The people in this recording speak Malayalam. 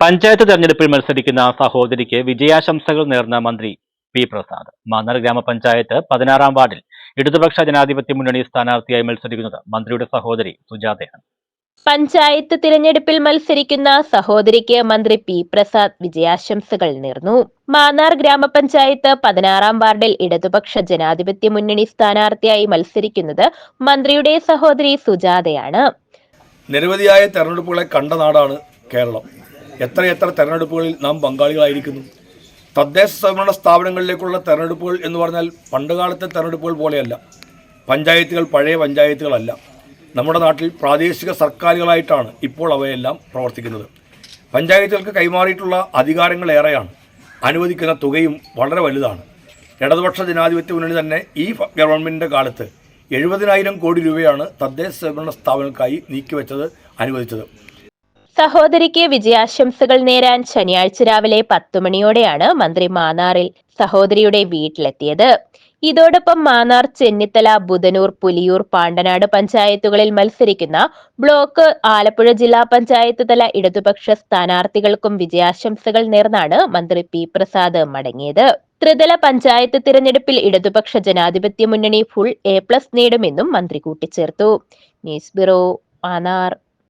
പഞ്ചായത്ത് തെരഞ്ഞെടുപ്പിൽ മത്സരിക്കുന്ന സഹോദരിക്ക് വിജയാശംസകൾ നേർന്ന മന്ത്രി പി പ്രസാദ്. മാന്നാർ ഗ്രാമപഞ്ചായത്ത് പതിനാറാം വാർഡിൽ ഇടതുപക്ഷ ജനാധിപത്യ മുന്നണി സ്ഥാനാർത്ഥിയായി മത്സരിക്കുന്നത് മന്ത്രിയുടെ സഹോദരി സുജാതയാണ്. പഞ്ചായത്ത് തിരഞ്ഞെടുപ്പിൽ മത്സരിക്കുന്ന സഹോദരിക്ക് മന്ത്രി പി പ്രസാദ് വിജയാശംസകൾ നേർന്നു. മാന്നാർ ഗ്രാമപഞ്ചായത്ത് പതിനാറാം വാർഡിൽ ഇടതുപക്ഷ ജനാധിപത്യ മുന്നണി സ്ഥാനാർത്ഥിയായി മത്സരിക്കുന്നത് മന്ത്രിയുടെ സഹോദരി സുജാതയാണ്. നിരവധിയായ തെരഞ്ഞെടുപ്പുകളെ കണ്ട നാടാണ് കേരളം. എത്രയെത്ര തെരഞ്ഞെടുപ്പുകളിൽ നാം പങ്കാളികളായിരിക്കുന്നു. തദ്ദേശ സ്വയംഭരണ സ്ഥാപനങ്ങളിലേക്കുള്ള തെരഞ്ഞെടുപ്പുകൾ എന്ന് പറഞ്ഞാൽ പണ്ടുകാലത്തെ തെരഞ്ഞെടുപ്പുകൾ പോലെയല്ല. പഞ്ചായത്തുകൾ പഴയ പഞ്ചായത്തുകളല്ല. നമ്മുടെ നാട്ടിൽ പ്രാദേശിക സർക്കാരുകളായിട്ടാണ് ഇപ്പോൾ അവയെല്ലാം പ്രവർത്തിക്കുന്നത്. പഞ്ചായത്തുകൾക്ക് കൈമാറിയിട്ടുള്ള അധികാരങ്ങൾ ഏറെയാണ്. അനുവദിക്കുന്ന തുകയും വളരെ വലുതാണ്. ഇടതുപക്ഷ ജനാധിപത്യ മുന്നണി തന്നെ ഈ ഗവൺമെന്റിന്റെ കാലത്ത് എഴുപതിനായിരം കോടി രൂപയാണ് തദ്ദേശ സ്വയംഭരണ സ്ഥാപനങ്ങൾക്കായി നീക്കിവെച്ചത് അനുവദിച്ചത്. സഹോദരിക്ക് വിജയാശംസകൾ നേരാൻ ശനിയാഴ്ച രാവിലെ പത്തു മണിയോടെയാണ് മന്ത്രി മാന്നാറിൽ സഹോദരിയുടെ വീട്ടിലെത്തിയത്. ഇതോടൊപ്പം മാന്നാർ ചെന്നിത്തല ബുധനൂർ പുലിയൂർ പാണ്ടനാട് പഞ്ചായത്തുകളിൽ മത്സരിക്കുന്ന ബ്ലോക്ക് ആലപ്പുഴ ജില്ലാ പഞ്ചായത്ത് തല ഇടതുപക്ഷ സ്ഥാനാർത്ഥികൾക്കും വിജയാശംസകൾ നേർന്നാണ് മന്ത്രി പി. പ്രസാദ് മടങ്ങിയത്. ത്രിതല പഞ്ചായത്ത് തിരഞ്ഞെടുപ്പിൽ ഇടതുപക്ഷ ജനാധിപത്യ മുന്നണി ഫുൾ എ പ്ലസ് നേടുമെന്നും മന്ത്രി കൂട്ടിച്ചേർത്തു. News bureau Mannar.